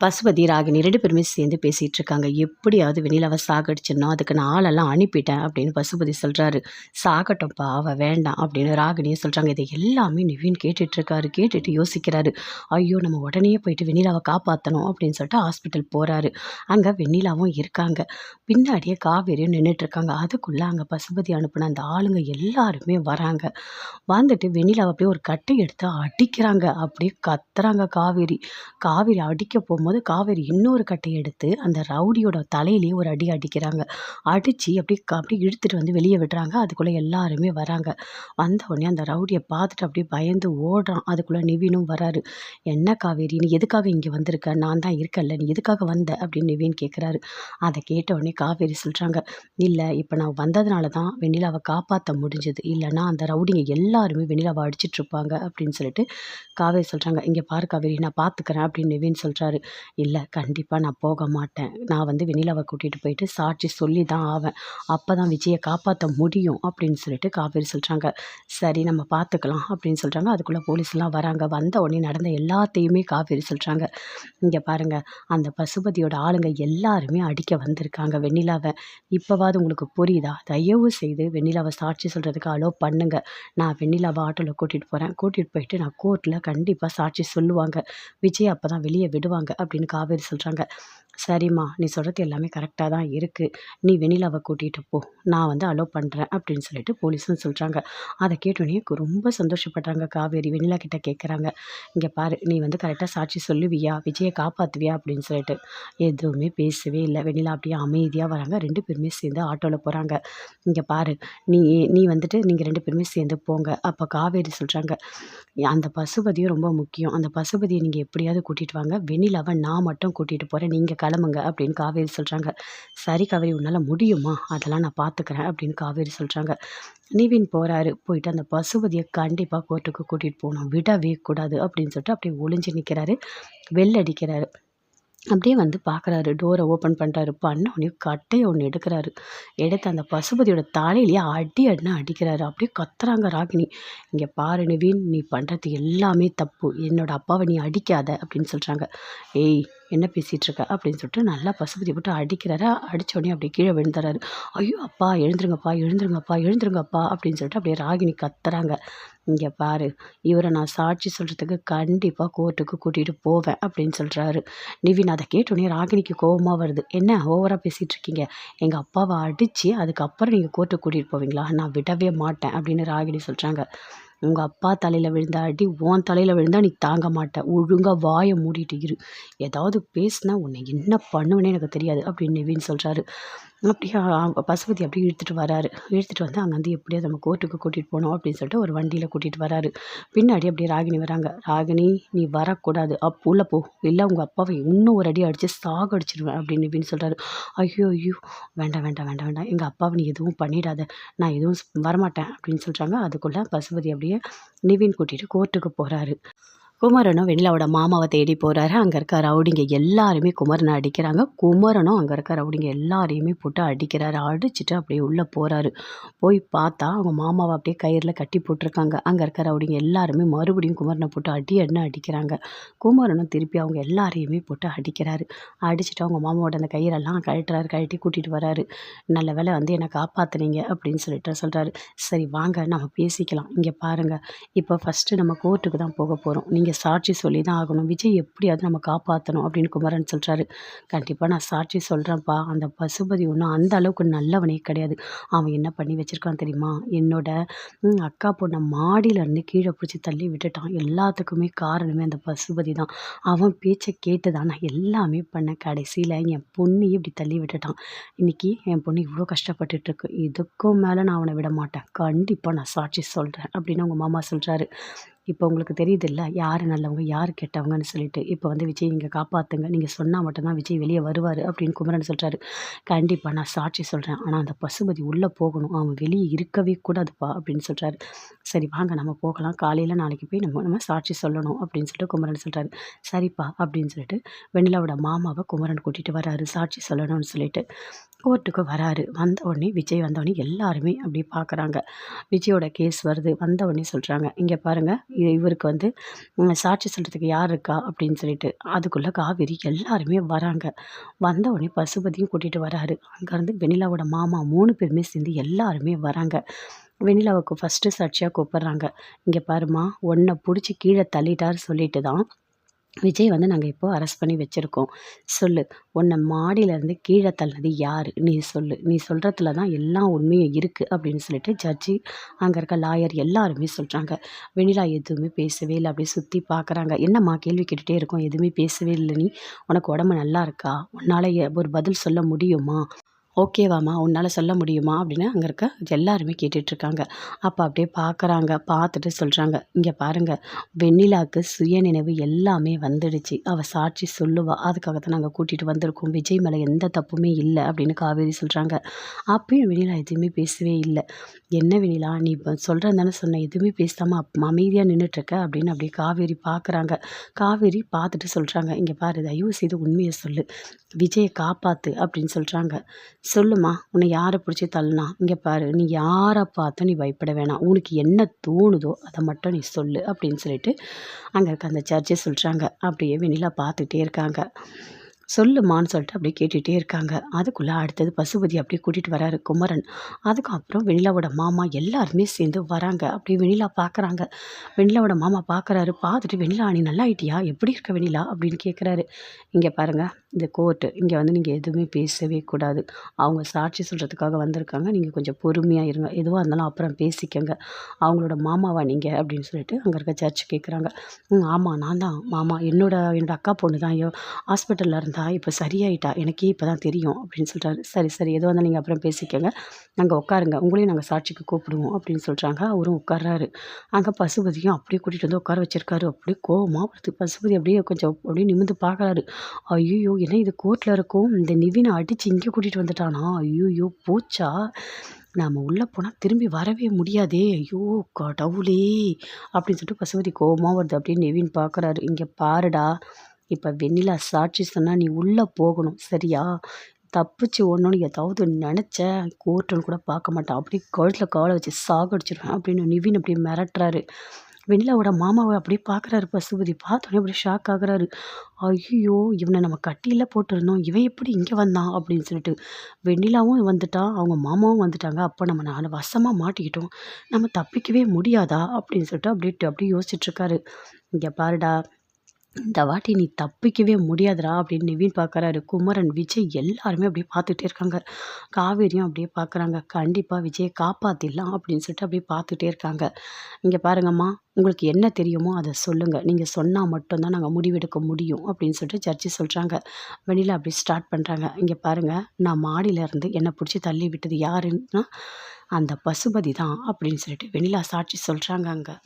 பசுபதி ராகினி ரெண்டு பேருமே சேர்ந்து பேசிகிட்டு இருக்காங்க எப்படியாவது வெண்ணிலாவை சாகடிச்சிடணும். அதுக்கு நான் ஆளெல்லாம் அனுப்பிட்டேன் அப்படின்னு பசுபதி சொல்கிறாரு சாகட்டும்ப்பா அவள் வேண்டாம் அப்படின்னு ராகினியும் சொல்கிறாங்க இதை எல்லாமே நிவின் கேட்டுட்ருக்காரு கேட்டுட்டு யோசிக்கிறாரு. ஐயோ நம்ம உடனே போயிட்டு வெண்ணிலாவை காப்பாற்றணும் அப்படின்னு சொல்லிட்டு ஹாஸ்பிட்டல் போகிறாரு அங்கே வெண்ணிலாவும் இருக்காங்க. பின்னாடியே காவேரியும் நின்றுட்டுருக்காங்க அதுக்குள்ளே அங்கே பசுபதி அனுப்பின அந்த ஆளுங்க எல்லாருமே வராங்க. வந்துட்டு வெண்ணிலாவை அப்படியே ஒரு கட்டை எடுத்து அடிக்கிறாங்க. அப்படியே கத்துறாங்க காவேரி. காவேரி அடிக்க போகும் போது காவேரி இன்னொரு கட்டையை எடுத்து அந்த ரவுடியோட தலையிலேயே ஒரு அடி அடிக்கிறாங்க. அடித்து அப்படி அப்படியே இழுத்துட்டு வந்து வெளியே விடுறாங்க. அதுக்குள்ளே எல்லாருமே வராங்க. வந்த உடனே அந்த ரவுடியை பார்த்துட்டு அப்படியே பயந்து ஓடுறான். அதுக்குள்ளே நிவினும் வராரு. என்ன காவேரி நீ எதுக்காக இங்கே வந்திருக்க? நான் தான் இருக்கல நீ எதுக்காக வந்த? அப்படின்னு நிவீன் கேட்குறாரு அதை கேட்ட உடனே காவேரி சொல்கிறாங்க இல்லை இப்போ நான் வந்ததுனால தான் வெண்ணிலாவை காப்பாற்ற முடிஞ்சது. இல்லைன்னா அந்த ரவுடிங்க எல்லாருமே வெண்ணிலாவை அடிச்சிட்ருப்பாங்க அப்படின்னு சொல்லிட்டு காவேரி சொல்கிறாங்க இங்கே பாரு காவேரி நான் பார்த்துக்கிறேன் அப்படின்னு நிவீன் சொல்கிறாரு இல்லை கண்டிப்பாக நான் போக மாட்டேன். நான் வந்து வெண்ணிலாவை கூட்டிகிட்டு போயிட்டு சாட்சி சொல்லி தான் ஆவேன். அப்போ தான் விஜயை காப்பாற்ற முடியும் அப்படின்னு சொல்லிட்டு காவேரி சொல்கிறாங்க சரி நம்ம பார்த்துக்கலாம் அப்படின்னு சொல்கிறாங்க அதுக்குள்ளே போலீஸ்லாம் வராங்க. வந்த உடனே நடந்த எல்லாத்தையுமே காவேரி சொல்கிறாங்க இங்கே பாருங்கள் அந்த பசுபதியோட ஆளுங்க எல்லாருமே அடிக்க வந்திருக்காங்க வெண்ணிலாவை. இப்போவாது உங்களுக்கு புரியுதா? தயவு செய்து வெண்ணிலாவை சாட்சி சொல்கிறதுக்கு அலோ பண்ணுங்கள் நான் வெண்ணிலாவை ஆட்டோவில் கூட்டிகிட்டு போகிறேன் கூட்டிகிட்டு போயிட்டு நான் கோர்ட்டில் கண்டிப்பாக சாட்சி சொல்லுவாங்க. விஜய் அப்போ தான் வெளியே விடுவாங்க. அப்படின்னு காவேரி சொல்கிறாங்க சரிம்மா நீ சொல்கிறது எல்லாமே கரெக்டாக தான் இருக்குது நீ வெனிலாவை கூட்டிகிட்டு போ. நான் வந்து அலோவ் பண்ணுறேன் அப்படின்னு சொல்லிட்டு போலீஸும் சொல்கிறாங்க அதை கேட்டோடனே ரொம்ப சந்தோஷப்படுறாங்க காவேரி. வெனிலா கிட்ட கேட்குறாங்க இங்கே பாரு நீ வந்து கரெக்டாக சாட்சி சொல்லுவியா? விஜயை காப்பாற்றுவியா அப்படின்னு சொல்லிட்டு. எதுவுமே பேசவே இல்லை. வெண்ணிலா அப்படியே அமைதியாக வராங்க. ரெண்டு பேருமே சேர்ந்து ஆட்டோவில் போகிறாங்க இங்கே பாரு நீ நீ வந்துட்டு நீங்கள் ரெண்டு பேருமே சேர்ந்து போங்க. அப்போ காவேரி சொல்கிறாங்க அந்த பசுபதியும் ரொம்ப முக்கியம். அந்த பசுபதியை நீங்கள் எப்படியாவது கூட்டிகிட்டு வாங்க. வெனிலாவை நான் மட்டும் கூட்டிகிட்டு போகிறேன் நீங்கள் கிளம்புங்க அப்படின்னு காவேரி சொல்கிறாங்க சரி காவேரி உன்னால் முடியுமா? அதெல்லாம் நான் பார்த்துக்கிறேன் அப்படின்னு காவேரி சொல்கிறாங்க நிவின் போகிறாரு போயிட்டு அந்த பசுபதியை கண்டிப்பாக கோர்ட்டுக்கு கூட்டிகிட்டு போகணும். விடவே கூடாது அப்படின்னு சொல்லிட்டு அப்படியே ஒளிஞ்சு நிற்கிறாரு வெள்ளடிக்கிறாரு அப்படியே வந்து பார்க்குறாரு டோரை ஓப்பன் பண்ணுறாரு பண்ண உடனே கட்டையை ஒன்று எடுக்கிறாரு. எடுத்து அந்த பசுபதியோட தலையிலேயே அடி அடினா அடிக்கிறாரு. அப்படியே கத்துறாங்க ராகினி. இங்கே பாரு நிவின் நீ பண்ணுறது எல்லாமே தப்பு. என்னோடய அப்பாவை நீ அடிக்காத அப்படின்னு சொல்கிறாங்க ஏய் என்ன பேசிகிட்டு இருக்க அப்படின்னு சொல்லிட்டு நல்லா பசுபதி போட்டு அடிக்கிறாரு. அடித்தோடனே அப்படியே கீழே விழுந்துறாரு. ஐயோ அப்பா எழுந்துருங்கப்பா எழுந்துருங்கப்பா எழுந்துருங்கப்பா அப்படின்னு சொல்லிட்டு அப்படியே ராகினி கத்துறாங்க. இங்கே பாரு இவரை நான் சாட்சி சொல்கிறதுக்கு கண்டிப்பாக கோர்ட்டுக்கு கூட்டிகிட்டு போவேன் அப்படின்னு சொல்கிறாரு நிவின் அதை கேட்டோடனே ராகினிக்கு கோபமாக வருது. என்ன ஓவராக பேசிகிட்டு இருக்கீங்க எங்கள் அப்பாவை அடித்து அதுக்கப்புறம் நீங்கள் கோர்ட்டுக்கு கூட்டிகிட்டு போவீங்களா? நான் விடவே மாட்டேன் அப்படின்னு ராகினி சொல்கிறாங்க உங்கள் அப்பா தலையில் விழுந்த அடி உன் தலையில் விழுந்தால் நீ தாங்க மாட்ட. ஒழுங்காக வாயை மூடிட்டு இரு. ஏதாவது பேசுனா உன்னை என்ன பண்ணுவேனே எனக்கு தெரியாது அப்படின்னு நிவின் சொல்கிறாரு அப்படியே? பசுபதி அப்படியே இழுத்துட்டு வராரு. இழுத்துட்டு வந்து அங்கேருந்து எப்படியாவது நம்ம கோர்ட்டுக்கு கூட்டிகிட்டு போகணும் அப்படின்னு சொல்லிட்டு ஒரு வண்டியில் கூட்டிகிட்டு வராரு. பின்னாடி அப்படியே ராகினி வராங்க. ராகினி நீ வரக்கூடாது. அப் உள்ளே போ. இல்லை உங்கள் அப்பாவை இன்னும் ஒரு அடி அடித்து சாகடிச்சிடுவேன் அப்படின்னு இப்படின்னு சொல்கிறாரு ஐயோ ஐயோ. வேண்டாம் வேண்டாம் வேண்டாம் வேண்டாம். எங்கள் அப்பாவை நீ எதுவும் பண்ணிடாத. நான் எதுவும் வரமாட்டேன் அப்படின்னு சொல்கிறாங்க அதுக்குள்ளே பசுபதி அப்படியே நிவின் கூட்டிகிட்டு கோர்ட்டுக்கு போகிறாரு குமரனும் வெண்ணிலாவோட மாமாவை தேடி போகிறாரு அங்கே இருக்க ரவுடிங்க எல்லாருமே குமரனை அடிக்கிறாங்க. குமரனும் அங்கே இருக்க ரவுடிங்க எல்லாரையுமே போட்டு அடிக்கிறாரு. அடிச்சுட்டு அப்படியே உள்ளே போகிறாரு போய் பார்த்தா அவங்க மாமாவை அப்படியே கயிறில் கட்டி போட்டிருக்காங்க. அங்கே இருக்க ரவுடிங்க எல்லாருமே மறுபடியும் குமரனை போட்டு அடி அடின்னு அடிக்கிறாங்க? குமரனும் திருப்பி அவங்க எல்லாரையுமே போட்டு அடிக்கிறாரு. அடிச்சுட்டு அவங்க மாமாவோட அந்த கயிறெல்லாம் கழட்டுறாரு. கழட்டி கூட்டிகிட்டு வராரு. நல்ல வேலை வந்து என்னை காப்பாற்றுனீங்க அப்படின்னு சொல்லிட்டு சொல்கிறாரு சரி வாங்க நம்ம பேசிக்கலாம். இங்கே பாருங்கள் இப்போ ஃபஸ்ட்டு நம்ம கோர்ட்டுக்கு தான் போக போகிறோம் நீங்கள் இங்கே சாட்சி சொல்லி தான் ஆகணும். விஜய் எப்படியாவது நம்ம காப்பாற்றணும் அப்படின்னு குமரன் சொல்கிறாரு கண்டிப்பாக நான் சாட்சி சொல்கிறேன்ப்பா அந்த பசுபதி ஒன்றும் அந்த அளவுக்கு நல்லவனே கிடையாது. அவன் என்ன பண்ணி வச்சுருக்கான் தெரியுமா? என்னோட அக்கா பொண்ணை மாடியிலேருந்து கீழே பிடிச்சி தள்ளி விட்டுட்டான். எல்லாத்துக்குமே காரணமே அந்த பசுபதி தான். அவன் பேச்சை கேட்டு தான் நான் எல்லாமே பண்ணேன். கடைசியில் என் பொண்ணையும் இப்படி தள்ளி விட்டுட்டான். இன்றைக்கி என் பொண்ணு இவ்வளோ கஷ்டப்பட்டுட்ருக்கு. இதுக்கும் மேலே நான் அவனை விட மாட்டேன். கண்டிப்பாக நான் சாட்சி சொல்கிறேன் அப்படின்னு அவங்க மாமா சொல்கிறாரு இப்போ உங்களுக்கு தெரியுதுல்ல யார் நல்லவங்க யார் கெட்டவங்கன்னு சொல்லிட்டு. இப்போ வந்து விஜய் நீங்கள் காப்பாற்றுங்க நீங்கள் சொன்னால் மட்டும்தான் விஜய் வெளியே வருவார் அப்படின்னு குமரன் சொல்கிறாரு கண்டிப்பாக நான் சாட்சி சொல்கிறேன் ஆனால் அந்த பசுபதி உள்ளே போகணும். அவன் வெளியே இருக்கவே கூடாதுப்பா அப்படின்னு சொல்கிறாரு சரி வாங்க நம்ம போகலாம். காலையில் நாளைக்கு போய் நம்ம நம்ம சாட்சி சொல்லணும் அப்படின்னு சொல்லிட்டு குமரன் சொல்கிறாரு சரிப்பா அப்படின்னு சொல்லிட்டு வெண்ணிலாவோட மாமாவை குமரன் கூட்டிகிட்டு வராரு. சாட்சி சொல்லணும்னு சொல்லிட்டு. கோர்ட்டுக்கு வராரு. வந்த உடனே விஜய் வந்த உடனே எல்லாருமே அப்படி பார்க்குறாங்க விஜயோட கேஸ் வருது. வந்த உடனே சொல்கிறாங்க இங்கே பாருங்கள் இது இவருக்கு வந்து சாட்சி சொல்கிறதுக்கு யார் இருக்கா? அப்படின்னு சொல்லிட்டு அதுக்குள்ளே காவேரி எல்லாருமே வராங்க. வந்த உடனே பசுபதியும் கூட்டிகிட்டு வராரு. அங்கேருந்து வெனிலாவோட மாமா மூணு பேருமே சேர்ந்து எல்லாருமே வராங்க. வெண்ணிலாவுக்கு ஃபஸ்ட்டு சாட்சியாக கூப்பிட்றாங்க. இங்கே பாருமா உன்னை பிடிச்சி கீழே தள்ளிட்டாரு சொல்லிட்டு தான் விஜய் வந்து நாங்கள் இப்போது அரெஸ்ட் பண்ணி வச்சுருக்கோம். சொல்லு. உன்னை மாடியிலேருந்து கீழே தள்ளினது யார்? நீ சொல்லு. நீ சொல்கிறதுல தான் எல்லா உண்மையும் இருக்குது அப்படின்னு சொல்லிட்டு ஜட்ஜி அங்கே இருக்க லாயர் எல்லாருமே சொல்கிறாங்க வெண்ணிலா எதுவுமே பேசவே இல்லை. அப்படியே சுற்றி பார்க்குறாங்க என்னம்மா கேள்வி கேட்டுகிட்டே இருக்கோம். எதுவுமே பேசவே இல்லை நீ. உனக்கு உடம்பு நல்லா இருக்கா? உன்னால் ஒரு பதில் சொல்ல முடியுமா? ஓகேவாம்மா உன்னால் சொல்ல முடியுமா? அப்படின்னு அங்கே இருக்க எல்லாருமே கேட்டுட்ருக்காங்க. அப்போ அப்படியே பார்க்குறாங்க பார்த்துட்டு சொல்கிறாங்க இங்கே பாருங்கள் வெண்ணிலாவுக்கு சுயநினைவு எல்லாமே வந்துடுச்சு. அவள் சாட்சி சொல்லுவாள் அதுக்காக தான் நாங்கள் கூட்டிகிட்டு வந்திருக்கோம். விஜய் மேலே எந்த தப்புமே இல்லை அப்படின்னு காவேரி சொல்கிறாங்க அப்பயும் வெண்ணிலா எதுவுமே பேசவே இல்லை. என்ன வெண்ணிலா நீ இப்போ சொல்கிறேன் தானே சொன்ன எதுவுமே பேசாமல் அப் அமைதியாக நின்றுட்டுருக்க அப்படின்னு அப்படியே காவேரி பார்க்குறாங்க காவேரி பார்த்துட்டு சொல்கிறாங்க இங்கே பாரு தயவு செய்து உண்மையை சொல்லு. விஜயை காப்பாற்று அப்படின்னு சொல்கிறாங்க சொல்லுமா உன்னை யாரை பிடிச்சி தள்ளுனா? இங்கே பாரு நீ யாரை பார்த்தும் நீ பயப்பட வேணாம். உனக்கு என்ன தோணுதோ அதை மட்டும் நீ சொல்லு அப்படின்னு சொல்லிட்டு அங்கே இருக்க அந்த சர்ச்சை சொல்கிறாங்க அப்படியே வெண்ணிலா பார்த்துட்டே இருக்காங்க. சொல்லுமான்னு சொல்லிட்டு அப்படியே கேட்டுகிட்டே இருக்காங்க. அதுக்குள்ளே அடுத்தது பசுபதி அப்படியே கூட்டிகிட்டு வராரு குமரன். அதுக்கப்புறம் வெண்ணிலாவோட மாமா எல்லாருமே சேர்ந்து வராங்க. அப்படியே வெண்ணிலா பார்க்குறாங்க வெண்ணிலாவோட மாமா பார்க்குறாரு பார்த்துட்டு வெண்ணிலா நீ நல்லா ஆயிட்டியா? எப்படி இருக்க வெண்ணிலா? அப்படின்னு கேட்குறாரு இங்கே பாருங்கள் இந்த கோர்ட்டு இங்கே வந்து நீங்கள் எதுவுமே பேசவே கூடாது. அவங்க சாட்சி சொல்கிறதுக்காக வந்திருக்காங்க. நீங்கள் கொஞ்சம் பொறுமையாக இருங்க. எதுவாக இருந்தாலும் அப்புறம் பேசிக்கங்க. அவங்களோட மாமாவா நீங்கள் அப்படின்னு சொல்லிட்டு அங்கே இருக்க சர்ச் கேட்குறாங்க ம் ஆமாம் நான் தான். மாமா என்னோட என்னோடய அக்கா பொண்ணு தான். ஹாஸ்பிட்டலில் இருந்தால் இப்போ சரியாயிட்டா? எனக்கே இப்போ தான் தெரியும் அப்படின்னு சொல்கிறாரு சரி சரி. எதுவாக இருந்தாலும் நீங்கள் அப்புறம் பேசிக்கங்க. நாங்கள் உட்காருங்க. உங்களையும் நாங்கள் சாட்சிக்கு கூப்பிடுவோம் அப்படின்னு சொல்கிறாங்க அவரும் உட்கார்றாரு. அங்கே பசுபதியும் அப்படியே கூட்டிகிட்டு வந்து உட்கார வச்சிருக்காரு. அப்படியே கோவமாக பசுபதி அப்படியே கொஞ்சம் அப்படியே நிமிர்ந்து பார்க்குறாரு. ஐயோ என்ன இது கோர்ட்டில் இருக்கும். இந்த நிவினை அடித்து இங்கே கூட்டிகிட்டு வந்துட்டானா? ஐயோயோ போச்சா? நாம் உள்ளே போனால் திரும்பி வரவே முடியாதே. ஐயோ கடவுளே! அப்படின்னு சொல்லிட்டு பசுபதி கோபமாக வருது. அப்படின்னு நிவின் பார்க்குறாரு இங்கே பாருடா. இப்போ வெண்ணிலா சாட்சி சொன்னால் நீ உள்ளே போகணும். சரியா? தப்பிச்சு ஒன்றுன்னு ஏதாவது நினச்ச கோர்ட்டுன்னு கூட பார்க்க மாட்டான். அப்படியே கழுத்தில் காலை வச்சு சாகடிச்சிருவேன் அப்படின்னு நிவின் அப்படியே மிரட்டுறாரு. வெண்ணிலாவோட மாமாவை அப்படியே பார்க்குறாரு பசுபதி. பார்த்தோன்னே அப்படியே ஷாக் ஆகுறாரு. ஐயோ இவனை நம்ம கட்டியில் போட்டிருந்தோம். இவன் எப்படி இங்கே வந்தான் அப்படின்னு சொல்லிட்டு வெண்ணிலாவும் வந்துட்டான் அவங்க மாமாவும் வந்துட்டாங்க. அப்போ நம்ம நான் வசமாக மாட்டிக்கிட்டோம். நம்ம தப்பிக்கவே முடியாதா? அப்படின்னு சொல்லிட்டு அப்படியே அப்படியே யோசிச்சுட்ருக்காரு இங்கே பாருடா இந்த வாட்டி நீ தப்பிக்கவே முடியாதுடா அப்படின்னு நிவின் பார்க்குறாரு குமரன் விஜய் எல்லாருமே அப்படியே பார்த்துட்டே இருக்காங்க. காவேரியும் அப்படியே பார்க்குறாங்க கண்டிப்பாக விஜயை காப்பாற்றிடலாம் அப்படின்னு சொல்லிட்டு அப்படியே பார்த்துட்டே இருக்காங்க. இங்கே பாருங்கம்மா உங்களுக்கு என்ன தெரியுமோ அதை சொல்லுங்கள் நீங்கள் சொன்னால் மட்டும்தான் நாங்கள் முடிவெடுக்க முடியும் அப்படின்னு சொல்லிட்டு ஜட்ஜி சொல்கிறாங்க வெளியில் அப்படி ஸ்டார்ட் பண்ணுறாங்க இங்கே பாருங்கள் நான் மாடியிலேருந்து என்னை பிடிச்சி தள்ளி விட்டது யாருன்னா அந்த பசுபதி தான் அப்படின்னு சொல்லிட்டு வெண்ணிலா சாட்சி சொல்கிறாங்க அங்கே.